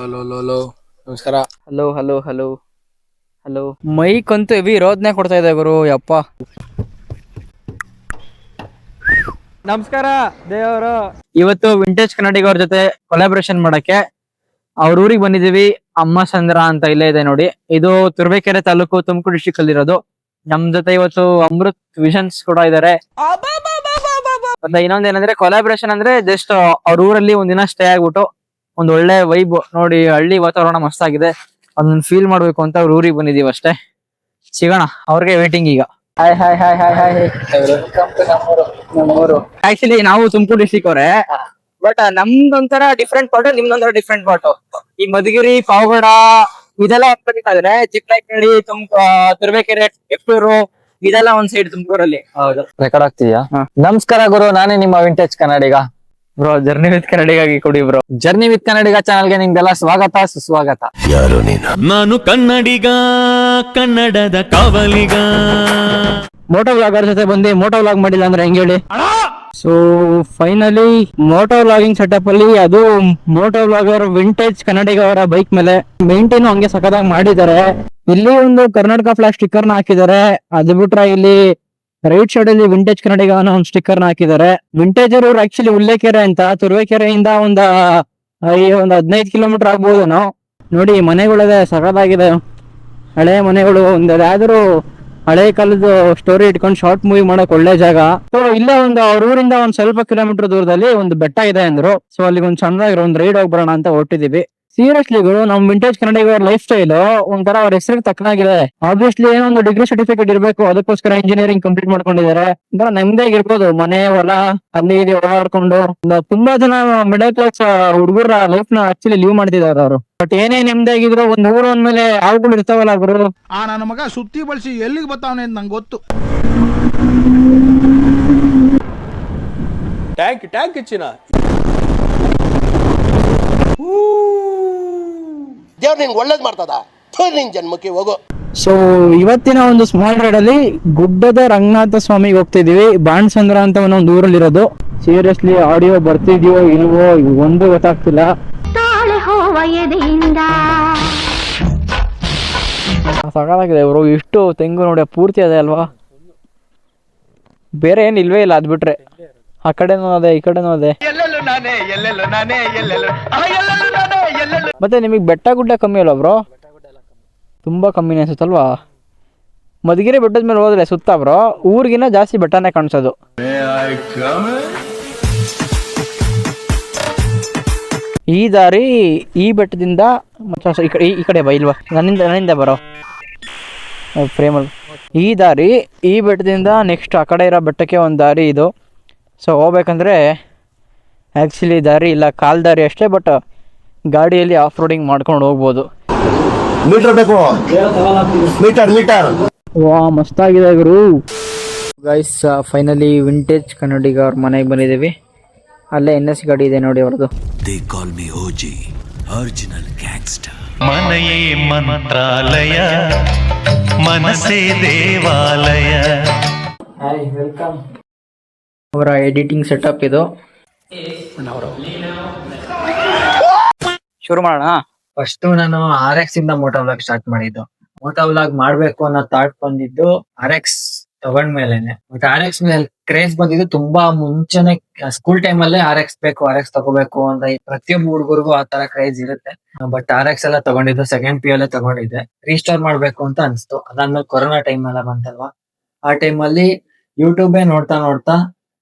Low hello hello ನಮಸ್ಕಾರ. Hello hello hello hello mike ಅಂತೂ heavy ಕೊಡ್ತಾ ಇದೆ ಗುರು ಯಪ್ಪ. ನಮಸ್ಕಾರ ದೇವರು. ಇವತ್ತು ವಿಂಟೇಜ್ ಕನ್ನಡಿಗರ ಜೊತೆ ಕೊಲಾಬ್ರೇಷನ್ ಮಾಡಕ್ಕೆ ಅವ್ರ ಊರಿಗೆ ಬಂದಿದೀವಿ ಅಮ್ಮ ಸಂದ್ರ ಅಂತ ಇಲ್ಲೇ ಇದೆ ನೋಡಿ. ಇದು ತುರ್ಬೇಕೆರೆ ತಾಲೂಕು ತುಮಕೂರು ಡಿಸ್ಟಿಕ್ ಅಲ್ಲಿ ಇರೋದು. ನಮ್ ಜೊತೆ ಇವತ್ತು ಅಮೃತ್ ವಿಷನ್ಸ್ ಕೂಡ ಇದಾರೆ. ಮತ್ತೆ ಇನ್ನೊಂದೇನಂದ್ರೆ ಕೊಲಾಬ್ರೇಷನ್ ಅಂದ್ರೆ ಜಸ್ಟ್ ಅವ್ರ ಊರಲ್ಲಿ ಒಂದಿನ ಸ್ಟೇ ಆಗ್ಬಿಟ್ಟು ಒಂದ್ ಒಳ್ಳೆ ವೈಬ್ ನೋಡಿ ಹಳ್ಳಿ ವಾತಾವರಣ ಮಸ್ತಾಗಿದೆ. ಅದನ್ನ ಫೀಲ್ ಮಾಡ್ಬೇಕು ಅಂತ ಅವ್ರ ಊರಿಗೆ ಬಂದಿದೀವಿ ಅಷ್ಟೇ. ಸಿಗೋಣ ಅವ್ರಿಗೆ ವೇಟಿಂಗ್ ಈಗ. Hi hi hi hi hi ನಮ್ಮೂರು ಆಕ್ಚುಲಿ ನಾವು ತುಮಕೂರು ಡಿಸ್ಟಿಕ್ ಅವರೇ ಬಟ್ ನಮ್ದೊಂಥರ ಡಿಫ್ರೆಂಟ್ ಪಾಟು ನಿಮ್ದೊಂಥರ ಡಿಫ್ರೆಂಟ್ ಪಾಟು ಈ ಮಧುಗಿರಿ ಪಾವಗಡ ಇದೆಲ್ಲ ಹಾಕ್ಬೇಕಾದ್ರೆ ಚಿಕ್ಕನಹಳ್ಳಿ ತುಮಕ ತುರ್ಬೇಕೆರೆ ಎಪ್ಪೂರು ಇದೆಲ್ಲ ಒಂದ್ ಸೈಡ್ ತುಮಕೂರಲ್ಲಿ. ಹೌದು. ರೆಕಾರ್ಡ್ ಆಗ್ತಿದ್ಯಾ? ನಮಸ್ಕಾರ ಗುರು ನಾನೇ ನಿಮ್ಮ vintage Kannadiga. Bro journey with ಕನ್ನಡಿಗಾಗಿ ಕೊಡಿ ಬ್ರೋ ಜರ್ನಿ ವಿತ್ ಕನ್ನಡಿಗ ಚಾನಲ್ಗೆ ನಿಮ್ಗೆಲ್ಲ ಸ್ವಾಗತ ಸುಸ್ವಾಗತ. ಯಾರು ನೀನು? ನಾನು ಕನ್ನಡಿಗ ಕನ್ನಡದ ಕಾವಲಿಗ. ಮೋಟೋ ವ್ಲಾಗರ್ ಜೊತೆ ಬಂದು ಮೋಟೋ ವ್ಲಾಗ್ ಮಾಡಿಲ್ಲ ಅಂದ್ರೆ ಹೆಂಗ್ ಹೇಳಿ? So finally moto vlogging setup ಅಲ್ಲಿ ಅದು ಮೋಟೋ ವ್ಲಾಗರ್ ವಿಂಟೇಜ್ ಕನ್ನಡಿಗ ಅವರ ಬೈಕ್ ಮೇಲೆ ಮೇಂಟೈನ್ ಹಂಗೆ ಸಖತ್ತಾಗಿ ಮಾಡಿದ್ದಾರೆ. ಇಲ್ಲಿ ಒಂದು ಕರ್ನಾಟಕ ಫ್ಲಾಗ್ ಸ್ಟಿಕ್ಕರ್ನ ಹಾಕಿದ್ದಾರೆ. ಅದು ಬಿಟ್ರೆ ಇಲ್ಲಿ ರೈಟ್ ಸೈಡ್ ಅಲ್ಲಿ ವಿಂಟೇಜ್ ಕನ್ನಡಿಗ ಅನ್ನೋ ಒಂದು ಸ್ಟಿಕ್ಕರ್ನ ಹಾಕಿದ್ದಾರೆ. ವಿಂಟೇಜ್ ಅವರು ಆಕ್ಚುಲಿ ಉಲ್ಲೇಕೆರೆ ಅಂತ, ತುರುವೇಕೆರೆಯಿಂದ ಒಂದ ಈ ಒಂದ್ ಹದಿನೈದು ಕಿಲೋಮೀಟರ್ ಆಗ್ಬೋದೇನೋ ನೋಡಿ ಮನೆಗಳಿದೆ ಸಗದಾಗಿದೆ ಹಳೆ ಮನೆಗಳು, ಒಂದು ಯಾವ್ದಾದ್ರು ಹಳೆ ಕಾಲದ ಸ್ಟೋರಿ ಇಟ್ಕೊಂಡು ಶಾರ್ಟ್ ಮೂವಿ ಮಾಡಕ್ ಒಳ್ಳೆ ಜಾಗ. ಸೊ ಇಲ್ಲೇ ಒಂದು ಅವ್ರ ಊರಿಂದ ಒಂದ್ ಸ್ವಲ್ಪ ಕಿಲೋಮೀಟರ್ ದೂರದಲ್ಲಿ ಒಂದು ಬೆಟ್ಟ ಇದೆ ಅಂದ್ರು. ಸೊ ಅಲ್ಲಿಗೆ ಒಂದ್ ಸಣ್ಣದಾಗಿರೋ ಒಂದ್ ರೈಡ್ ಹೋಗಿ ಬರೋಣ ಅಂತ ಹೊಟ್ಟಿದೀವಿ ಸೀರಿಯಸ್ಲಿ ಗುರು ನಮ್ ವಿಂಟೇಜ್ ಕನ್ನಡಿಗ ಲೈಫ್ ಸ್ಟೈಲ್ ಒಂಥರ ಅವ್ರ ಹೆಸರಿಗೆ ತಕ್ಕನಾಗಿದೆ. ಆಬ್ವಿಯಸ್ಲಿ ಏನೋ ಒಂದು ಡಿಗ್ರಿ ಸರ್ಟಿಫಿಕೇಟ್ ಇರಬೇಕು ಅದಕ್ಕೋಸ್ಕರ ಇಂಜಿನಿಯರಿಂಗ್ ಕಂಪ್ಲೀಟ್ ಮಾಡ್ಕೊಂಡಿದ್ದಾರೆ ಒಂಥರ ನೆಮ್ಮದಿಯಾಗಿರ್ಬೋದು ಮನೆ ಹೊಲ ಅಲ್ಲಿ ಇಲ್ಲಿ ಓಡಾಡ್ಕೊಂಡು. ತುಂಬಾ ಜನ ಮಿಡಲ್ ಕ್ಲಾಸ್ ಹುಡುಗರ ಲೈಫ್ನ ಆಕ್ಚುಲಿ ಲೀವ್ ಮಾಡ್ತಿದ್ದಾರೆ ಅವರು. ಬಟ್ ಏನೇ ನೆಮ್ಮದಿಯಾಗಿದ್ರು ಒಂದ್ ಊರು ಅಂದ್ಮೇಲೆ ಆಳುಗಳು ಇರ್ತಾವಲ್ಲ ಗುರು? ಆ ನನ್ನ ಮಗ ಸುತ್ತಿ ಬಳಸಿ ಎಲ್ಲಿಗೆ ಬರ್ತಾವನೆ ಅಂತ ನಂಗೆ ಗೊತ್ತು. ಟ್ಯಾಂಕ್ ಟ್ಯಾಂಕ್ ಚಿನ್ನ. ದೇವ್ರು ನಿಂಗೆ ಒಳ್ಳೇದು ಮಾಡ್ತದ? ನಿನ್ ಜನ್ಮಕ್ಕೆ ಹೋಗು. ಸೊ ಇವತ್ತಿನ ಒಂದು ಸ್ಮಾಲ್ ರೈಡ್ ಅಲ್ಲಿ ಗುಡ್ಡದ ರಂಗನಾಥ ಸ್ವಾಮಿಗೆ ಹೋಗ್ತಿದೀವಿ. ಬಾಣಸಂದ್ರ ಅಂತ ಒಂದು ಊರಲ್ಲಿರೋದು. ಸೀರಿಯಸ್ಲಿ ಆಡಿಯೋ ಬರ್ತಿದ್ಯೋ ಇಲ್ವೋ ಒಂದು ಗೊತ್ತಾಗ್ತಿಲ್ಲ. ಸಕಾಲಾಗಿದೆ ಅವರು ಇಷ್ಟು ತೆಂಗು ನೋಡಿ ಪೂರ್ತಿ ಅದೇ ಅಲ್ವಾ? ಬೇರೆ ಏನ್ ಇಲ್ವೇ ಇಲ್ಲ ಅದ್ ಬಿಟ್ರೆ ಆ ಕಡೆನೂ ಅದೇ ಈ ಕಡೆನೂ ಅದೇ. ಮತ್ತೆ ನಿಮಗೆ ಬೆಟ್ಟ ಗುಡ್ಡ ಕಮ್ಮಿ ಅಲ್ವಾ ಬ್ರೋ? ತುಂಬ ಕಮ್ಮಿ ಅನ್ಸುತ್ತಲ್ವಾ? ಮಧುಗಿರಿ ಬೆಟ್ಟದ ಮೇಲೆ ಹೋದ್ರೆ ಸುತ್ತ ಬ್ರೋ ಊರಿಗಿನ ಜಾಸ್ತಿ ಬೆಟ್ಟನೇ ಕಾಣಿಸೋದು. ಈ ದಾರಿ ಈ ಬೆಟ್ಟದಿಂದ ಮತ್ತೆ ಈ ಕಡೆ ಈ ಕಡೆ ಬಾ ಇಲ್ವಾ? ನನ್ನಿಂದ ನನ್ನಿಂದ ಬರೋ. ಫ್ರೇಮಲ್ಲಿ ಈ ದಾರಿ ಈ ಬೆಟ್ಟದಿಂದ ನೆಕ್ಸ್ಟ್ ಆ ಕಡೆ ಇರೋ ಬೆಟ್ಟಕ್ಕೆ ಒಂದು ದಾರಿ ಇದು. ಸೊ ಹೋಗ್ಬೇಕಂದ್ರೆ ಆ್ಯಕ್ಚುಲಿ ದಾರಿ ಇಲ್ಲ ಕಾಲ್ ದಾರಿ ಅಷ್ಟೇ ಬಟ್ ಗಾಡಿಯಲ್ಲಿ ಆಫ್ ರೋಡಿಂಗ್ ಮಾಡ್ಕೊಂಡು ಹೋಗ್ಬೋದು. ಮೀಟರ್ ಬೇಕು. ಮೀಟರ್ ಮೀಟರ್ ವಾ ಮಸ್ತಾಗಿದೆ ಗುರು. ಗೈಸ್ ಫೈನಲಿ ವಿಂಟೇಜ್ ಕನ್ನಡಿಗ ಅವ್ರ ಮನೆಗೆ ಬಂದಿದ್ದೀವಿ. ಅಲ್ಲೇ ಎನ್ ಎಸ್ ಗಾಡಿ ಇದೆ ನೋಡಿ ಅವ್ರದ್ದು they call me OG original gangster ಮನೆಯೇ ಮಂತ್ರಾಲಯ ಮನಸೇ ದೇವಾಲಯ. ಹಾಯ್ ವೆಲ್ಕಮ್ ಅವರ ಎಡಿಟಿಂಗ್ ಸೆಟಪ್ ಇದು. ಶುರು ಮಾಡೋಣ? ಫಸ್ಟ್ ನಾನು ಆರ್ ಎಕ್ಸ್ ಇಂದ ಮೋಟೋ ವ್ಲಾಗ್ ಸ್ಟಾರ್ಟ್ ಮಾಡಿದ್ದು. ಮೋಟೋ ವ್ಲಾಗ್ ಮಾಡ್ಬೇಕು ಅನ್ನೋ ಥಾಟ್ ಬಂದಿದ್ದು ಆರ್ ಎಕ್ಸ್ ತಗೊಂಡ್ಮೇಲೆನೆ. ಬಟ್ ಆರ್ ಎಕ್ಸ್ ಮೇಲೆ ಕ್ರೇಜ್ ಬಂದಿದ್ದು ತುಂಬಾ ಮುಂಚೆನೆ ಸ್ಕೂಲ್ ಟೈಮ್ ಅಲ್ಲೇ ಆರ್ ಎಕ್ಸ್ ಬೇಕು ಆರ್ ಎಕ್ಸ್ ತಗೋಬೇಕು ಅಂತ ಪ್ರತಿಯೊಬ್ಬ ಹುಡುಗರಿಗೂ ಆ ತರ ಕ್ರೇಜ್ ಇರುತ್ತೆ. ಬಟ್ ಆರ್ ಎಕ್ಸ್ ಎಲ್ಲ ತಗೊಂಡಿದ್ದು ಸೆಕೆಂಡ್ ಪಿ ಅಲ್ಲೇ ತಗೊಂಡಿದ್ದೆ. ರೀಸ್ಟೋರ್ ಮಾಡ್ಬೇಕು ಅಂತ ಅನ್ಸ್ತು. ಅದಾದ್ಮೇಲೆ ಕೊರೋನಾ ಟೈಮ್ ಎಲ್ಲ ಬಂತಲ್ವಾ? ಆ ಟೈಮ್ ಅಲ್ಲಿ ಯೂಟ್ಯೂಬೇ ನೋಡ್ತಾ ನೋಡ್ತಾ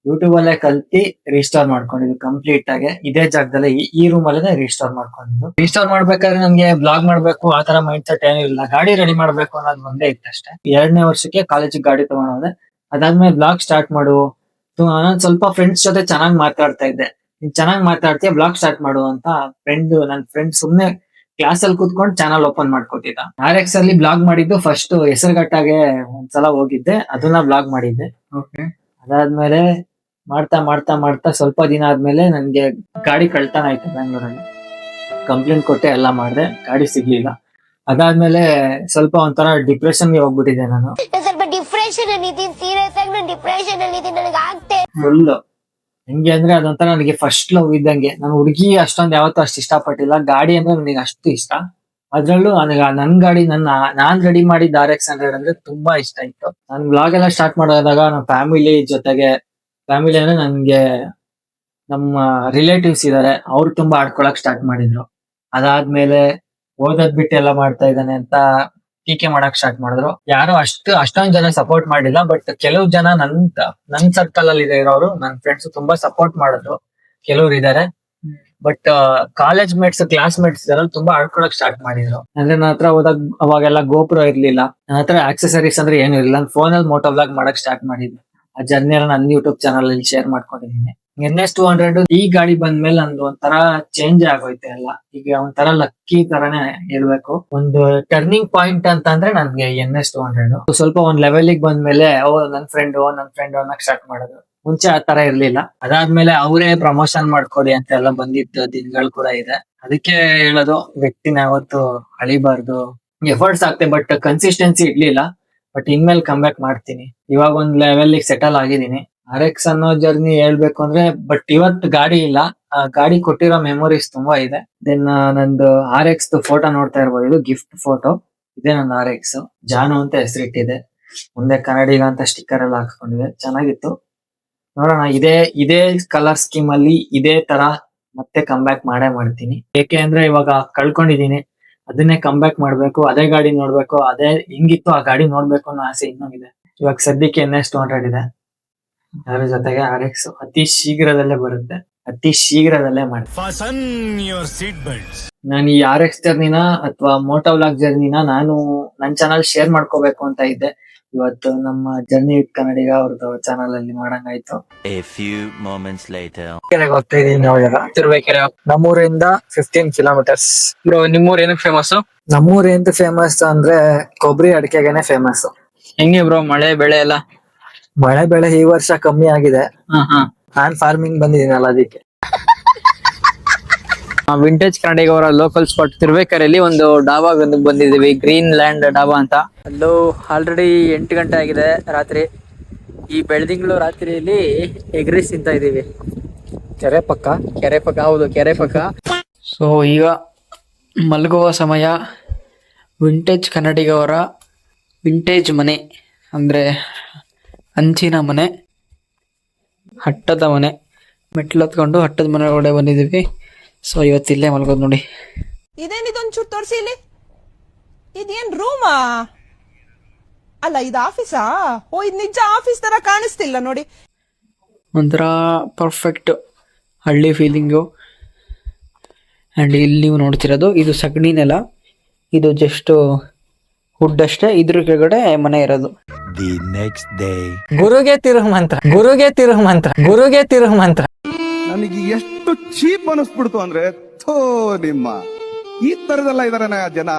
ಯೂಟ್ಯೂಬ್ ಅಲ್ಲೇ ಕಲ್ತಿ ರಿಸ್ಟಾರ್ ಮಾಡ್ಕೊಂಡಿದ್ದು ಕಂಪ್ಲೀಟ್ ಆಗಿ. ಇದೇ ಜಾಗದಲ್ಲಿ ಈ- ರೂಮ್ ಅಲ್ಲೇ ರಿಸ್ಟಾರ್ ಮಾಡ್ಕೊಂಡಿದ್ದು. ರಿಸ್ಟಾರ್ ಮಾಡ್ಬೇಕಾದ್ರೆ ನಮ್ಗೆ ಬ್ಲಾಗ್ ಮಾಡ್ಬೇಕು ಆ ತರ ಮೈಂಡ್ ಸೆಟ್ ಏನಿಲ್ಲ ಇಲ್ಲ. ಗಾಡಿ ರೆಡಿ ಮಾಡ್ಬೇಕು ಅನ್ನೋದು ಒಂದೇ ಇತ್ತು ಅಷ್ಟೇ ಎರಡನೇ ವರ್ಷಕ್ಕೆ ಕಾಲೇಜಿಗೆ ಗಾಡಿ ತಗೊಂಡೋದೆ. ಅದಾದ್ಮೇಲೆ ಬ್ಲಾಗ್ ಸ್ಟಾರ್ಟ್ ಮಾಡು. ನಾನ್ ಸ್ವಲ್ಪ ಫ್ರೆಂಡ್ಸ್ ಜೊತೆ ಚೆನ್ನಾಗಿ ಮಾತಾಡ್ತಾ ಇದ್ದೆ. ನೀನ್ ಚೆನ್ನಾಗಿ ಮಾತಾಡ್ತೀಯ ಬ್ಲಾಗ್ ಸ್ಟಾರ್ಟ್ ಮಾಡು ಅಂತ ಫ್ರೆಂಡ್ ನನ್ ಫ್ರೆಂಡ್ ಸುಮ್ನೆ ಕ್ಲಾಸ್ ಅಲ್ಲಿ ಕೂತ್ಕೊಂಡು ಚಾನಲ್ ಓಪನ್ ಮಾಡ್ಕೊತಿದ್ದ ಆರ್ ಎಕ್ಸ್ ಅಲ್ಲಿ ಬ್ಲಾಗ್ ಮಾಡಿದ್ದು ಫಸ್ಟ್ ಹೆಸರುಗಟ್ಟಾಗೆ ಒಂದ್ಸಲ ಹೋಗಿದ್ದೆ. ಅದನ್ನ ಬ್ಲಾಗ್ ಮಾಡಿದ್ದೆ. ಅದಾದ್ಮೇಲೆ ಮಾಡ್ತಾ ಮಾಡ್ತಾ ಮಾಡ್ತಾ ಸ್ವಲ್ಪ ದಿನ ಆದ್ಮೇಲೆ ನನ್ಗೆ ಗಾಡಿ ಕಳ್ತನ ಆಯ್ತು ಬೆಂಗಳೂರಲ್ಲಿ. ಕಂಪ್ಲೇಂಟ್ ಕೊಟ್ಟೆ ಎಲ್ಲ ಮಾಡಿದೆ ಗಾಡಿ ಸಿಗ್ಲಿಲ್ಲ. ಅದಾದ್ಮೇಲೆ ಸ್ವಲ್ಪ ಒಂಥರ ಡಿಪ್ರೆಷನ್ಗೆ ಹೋಗ್ಬಿಟ್ಟಿದ್ದೆ ನಾನು. ಸ್ವಲ್ಪ ಡಿಪ್ರೆಷನ್ ಅಲ್ಲಿ ಇದೀನಿ ಸೀರಿಯಸ್ ಆಗಿ ನಾನು ಡಿಪ್ರೆಷನ್ ಅಲ್ಲಿ ನನಗೆ ಆಗ್ತೆ ಫುಲ್ ಹೆಂಗೆ ಅಂದ್ರೆ ಅದೊಂಥರ ನನಗೆ ಫಸ್ಟ್ ಲವ್ ಇದ್ದಂಗೆ. ನಾನು ಹುಡುಗಿ ಅಷ್ಟೊಂದು ಯಾವತ್ತೂ ಅಷ್ಟು ಇಷ್ಟಪಟ್ಟಿಲ್ಲ. ಗಾಡಿ ಅಂದ್ರೆ ನನಗೆ ಅಷ್ಟು ಇಷ್ಟ. ಅದ್ರಲ್ಲೂ ನನಗೆ ನನ್ ಗಾಡಿ ನನ್ನ ನಾನ್ ರೆಡಿ ಮಾಡಿದ ಆರ್ ಎಕ್ಸ್ ಹಂಡ್ರೆಡ್ ಅಂದ್ರೆ ತುಂಬಾ ಇಷ್ಟ ಇತ್ತು. ನಾನು ಬ್ಲಾಗ್ ಎಲ್ಲ ಸ್ಟಾರ್ಟ್ ಮಾಡಿದಾಗ ನಮ್ಮ ಫ್ಯಾಮಿಲಿ ಜೊತೆಗೆ ಫ್ಯಾಮಿಲಿ ಅಂದ್ರೆ ನನ್ಗೆ ನಮ್ಮ ರಿಲೇಟಿವ್ಸ್ ಇದಾರೆ. ಅವ್ರು ತುಂಬಾ ಆಡ್ಕೊಳಕ್ ಸ್ಟಾರ್ಟ್ ಮಾಡಿದ್ರು. ಅದಾದ್ಮೇಲೆ ಓದದ್ ಬಿಟ್ಟು ಎಲ್ಲ ಮಾಡ್ತಾ ಇದ್ದಾನೆ ಅಂತ ಟೀಕೆ ಮಾಡಕ್ ಸ್ಟಾರ್ಟ್ ಮಾಡಿದ್ರು. ಯಾರು ಅಷ್ಟು, ಅಷ್ಟೊಂದ್ ಜನ ಸಪೋರ್ಟ್ ಮಾಡಿಲ್ಲ ಬಟ್ ಕೆಲವು ಜನ ನನ್ ನನ್ ಸರ್ಕಲ್ ಅಲ್ಲಿ ಇರೋರು, ನನ್ ಫ್ರೆಂಡ್ಸ್ ತುಂಬಾ ಸಪೋರ್ಟ್ ಮಾಡಿದ್ರು. ಕೆಲವ್ರು ಇದಾರೆ. But college mates classmates ತುಂಬಾ ಆಡ್ಕೊಳಕ್ ಸ್ಟಾರ್ಟ್ ಮಾಡಿದ್ರು. ಅಂದ್ರೆ ನನ್ನ ಹತ್ರ ಹೋದಾಗ ಅವಾಗೆಲ್ಲ ಗೋಪುರ ಇರ್ಲಿಲ್ಲ. ನನ್ನ ಹತ್ರ ಆಕ್ಸೆಸರೀಸ್ ಅಂದ್ರೆ ಏನು ಇರಲಿಲ್ಲ. ಫೋನ್ ಅಲ್ಲಿ ಮೋಟೋ ವ್ಲಾಗ್ ಮಾಡಕ್ ಸ್ಟಾರ್ಟ್ ಮಾಡಿದ್ದೆ. ಆ ಜರ್ನಿ ಎಲ್ಲ ನನ್ನ ಯೂಟ್ಯೂಬ್ ಚಾನಲ್ ಅಲ್ಲಿ ಶೇರ್ ಮಾಡ್ಕೊಂಡಿದ್ದೀನಿ. ಎನ್ ಎಸ್ ಟೂ ಹಂಡ್ರೆಡ್ ಈ ಗಾಡಿ ಬಂದ್ಮೇಲೆ ನಂದು ಒಂಥರ ಚೇಂಜ್ ಆಗೋಯ್ತೆ ಎಲ್ಲ ಈಗ ಒಂಥರ ಲಕ್ಕಿ ತರಾನೇ ಹೇಳ್ಬೇಕು. ಒಂದು ಟರ್ನಿಂಗ್ ಪಾಯಿಂಟ್ ಅಂತ ಅಂದ್ರೆ ನನ್ಗೆ ಎನ್ ಎಸ್ ಟೂ ಹಂಡ್ರೆಡ್ ಸ್ವಲ್ಪ ಒಂದ್ ಲೆವೆಲ್ ಬಂದ್ಮೇಲೆ, ಓ, ನನ್ ಫ್ರೆಂಡ್ ನನ್ ಫ್ರೆಂಡ್ ಅನ್ನಕ್ ಸ್ಟಾರ್ಟ್ ಮಾಡೋದು. ಮುಂಚೆ ಆ ತರ ಇರ್ಲಿಲ್ಲ. ಅದಾದ್ಮೇಲೆ ಅವರೇ ಪ್ರಮೋಷನ್ ಮಾಡ್ಕೊಡಿ ಅಂತ ಎಲ್ಲ ಬಂದಿದ್ದ ದಿನಗಳು ಕೂಡ ಇದೆ. ಅದಕ್ಕೆ ಹೇಳೋದು, ವ್ಯಕ್ತಿನ ಯಾವತ್ತು ಅಳಿಬಾರ್ದು. ಎಫರ್ಟ್ಸ್ ಆಗ್ತೆ ಬಟ್ ಕನ್ಸಿಸ್ಟೆನ್ಸಿ ಇರ್ಲಿಲ್ಲ. ಬಟ್ ಇನ್ಮೇಲೆ ಕಮ್ ಬ್ಯಾಕ್ ಮಾಡ್ತೀನಿ. ಇವಾಗ ಒಂದ್ ಲೆವೆಲ್ ಸೆಟಲ್ ಆಗಿದ್ದೀನಿ. ಆರ್ ಎಕ್ಸ್ ಅನ್ನೋ ಜರ್ನಿ ಹೇಳ್ಬೇಕು ಅಂದ್ರೆ ಬಟ್ ಇವತ್ತು ಗಾಡಿ ಇಲ್ಲ. ಗಾಡಿ ಕೊಟ್ಟಿರೋ ಮೆಮೊರೀಸ್ ತುಂಬಾ ಇದೆ. ದೆನ್ ನಂದು ಆರ್ ಎಕ್ಸ್ ಫೋಟೋ ನೋಡ್ತಾ ಇರ್ಬೋದು. ಇದು ಗಿಫ್ಟ್ ಫೋಟೋ ಇದೆ ನನ್ನ ಆರ್ ಎಕ್ಸ್ ಜಾನು ಅಂತ ಹೆಸರಿಟ್ಟಿದೆ ಮುಂದೆ ಕನ್ನಡಿಗ ಅಂತ ಸ್ಟಿಕ್ಕರ್ ಎಲ್ಲ ಹಾಕೊಂಡಿದೆ ಚೆನ್ನಾಗಿತ್ತು. ನೋಡೋಣ, ಇದೇ ಇದೇ ಕಲರ್ ಸ್ಕೀಮ್ ಅಲ್ಲಿ ಇದೇ ತರ ಮತ್ತೆ ಕಮ್ ಬ್ಯಾಕ್ ಮಾಡೇ ಮಾಡ್ತೀನಿ. ಏಕೆ ಅಂದ್ರೆ ಇವಾಗ ಕಳ್ಕೊಂಡಿದೀನಿ ಅದನ್ನೇ ಕಮ್ ಬ್ಯಾಕ್ ಮಾಡ್ಬೇಕು ಅದೇ ಗಾಡಿ ನೋಡ್ಬೇಕು ಅದೇ ಹೆಂಗಿತ್ತು ಆ ಗಾಡಿ ನೋಡ್ಬೇಕು ಅನ್ನೋ ಆಸೆ ಇನ್ನೂ ಇದೆ ಇವಾಗ ಸದ್ಯಕ್ಕೆ ಎನ್ ಎಸ್ ಟೂ ಹಂಡ್ರೆಡ್ ಇದೆ. ಅದ್ರ ಜೊತೆಗೆ ಆರ್ ಎಕ್ಸ್ ಅತಿ ಶೀಘ್ರದಲ್ಲೇ ಬರುತ್ತೆ. ಅತಿ ಶೀಘ್ರದಲ್ಲೇ ಮಾಡಿ ನಾನು ಈ ಆರ್ ಎಕ್ಸ್ ಜರ್ನಿನ ಅಥವಾ ಮೋಟೋ ವ್ಲಾಗ್ ಜರ್ನಿನ ನಾನು ನನ್ನ ಚಾನಲ್ ಶೇರ್ ಮಾಡ್ಕೋಬೇಕು ಅಂತ ಇದ್ದೆ. ಇವತ್ತು ನಮ್ಮ ಜರ್ನಿ ವಿತ್ ಕನ್ನಡಿಗ ಅವ್ರದ್ದು ಚಾನಲ್ ಅಲ್ಲಿ ಮಾಡಂಗಾಯ್ತು. A few moments later. ಕೆರೆಗೆ ಹೋಗ್ತಾ ಇದೀನಿ ತಿರ್ಬೇಕೆರೆ ನಮ್ಮೂರಿಂದ ಫಿಫ್ಟೀನ್ ಕಿಲೋಮೀಟರ್ಸ್ ಬ್ರೋ ನಿಮ್ಮೂರ್ ಏನಕ್ಕೆ ಫೇಮಸ್ ನಮ್ಮೂರ್ ಎಂತ ಫೇಮಸ್ ಅಂದ್ರೆ ಕೊಬ್ಬರಿ ಅಡಿಕೆಗೆನೆ ಫೇಮಸ್ ಹೆಂಗೆ ಬ್ರೋ ಮಳೆ ಬೆಳೆ ಎಲ್ಲ? ಮಳೆ ಬೆಳೆ ಈ ವರ್ಷ ಕಮ್ಮಿ ಆಗಿದೆ. ಹಾ ಹಾ. ನಾನ್ ಫಾರ್ಮಿಂಗ್ ಬಂದಿದೀನಲ್ಲ ಅದಕ್ಕೆ. ವಿಂಟೇಜ್ ಕನ್ನಡಿಗ ಅವರ ಲೋಕಲ್ ಸ್ಪಾಟ್ ತಿರ್ಬೇಕರಲ್ಲಿ ಒಂದು ಡಾಬಾ ಬಂದಿದ್ದೀವಿ ಗ್ರೀನ್ ಲ್ಯಾಂಡ್ ಡಾಬಾ ಅಂತ. ಅಲ್ಲೂ ಆಲ್ರೆಡಿ ಎಂಟು ಗಂಟೆ ಆಗಿದೆ ರಾತ್ರಿ. ಈ ಬೆಳದಿಂಗಳು ರಾತ್ರಿಯಲ್ಲಿ ಎಗ್ರೀಸ್ ತಿಂತ ಇದೀವಿ ಕೆರೆ ಪಕ್ಕ? ಕೆರೆ ಪಕ್ಕ ಹೌದು ಕೆರೆ ಪಕ್ಕ. ಸೊ ಈಗ ಮಲಗುವ ಸಮಯ. ವಿಂಟೇಜ್ ಕನ್ನಡಿಗ ಅವರ ವಿಂಟೇಜ್ ಮನೆ ಅಂದರೆ ಅಂಚಿನ ಮನೆ ಹಟ್ಟದ ಮನೆ. ಮೆಟ್ಲು ಹತ್ಕೊಂಡು ಹಟ್ಟದ ಮನೆ ಒಳಗಡೆ ಬಂದಿದ್ದೀವಿ. ಸೊ ಇವತ್ತು ಇಲ್ಲೇ ಮಲ್ಗೋದು ನೋಡಿ. ಇದೇನ್ ಇದೊಂದ್ ಚೂರು ತೋರಿಸಿ ಇಲ್ಲಿ? ಇದೇನ್ ರೂಮಾ? ಅಲ್ಲ ಇದು ಆಫೀಸಾ? ಓ ಇದು ನಿಜ ಆಫೀಸ್ ತರ ಕಾಣಿಸ್ತಿಲ್ಲ ನೋಡಿ. ಒಂಥರ ಪರ್ಫೆಕ್ಟ್ ಹಳ್ಳಿ ಫೀಲಿಂಗು. ಆ್ಯಂಡ್ ಇಲ್ಲಿ ನೀವು ನೋಡ್ತಿರೋದು ಇದು ಸಗಣಿ ನೆಲ. ಇದು ಜಸ್ಟ್ ಹುಡ್ ಅಷ್ಟೇ ಇದ್ರ ಕೆಳಗಡೆ ಮನೆ ಇರೋದು. ದಿ ನೆಕ್ಸ್ಟ್ ಡೇ ಗುರುಗೆ ತಿರುಹು ಮಂತ್ರ ಗುರುಗೆ ತಿರುಹು ಮಂತ್ರ ಗುರುಗೆ ತಿರುಹು ಮಂತ್ರ. ನನಗೆ ಎಷ್ಟು ಚೀಪ್ ಅನಿಸ್ಬಿಡ್ತು ಅಂದ್ರೆ ಥೋ ನಿಮ್ಮ. ಈ ತರದೆಲ್ಲ ಇದಾರೆ ಜನ.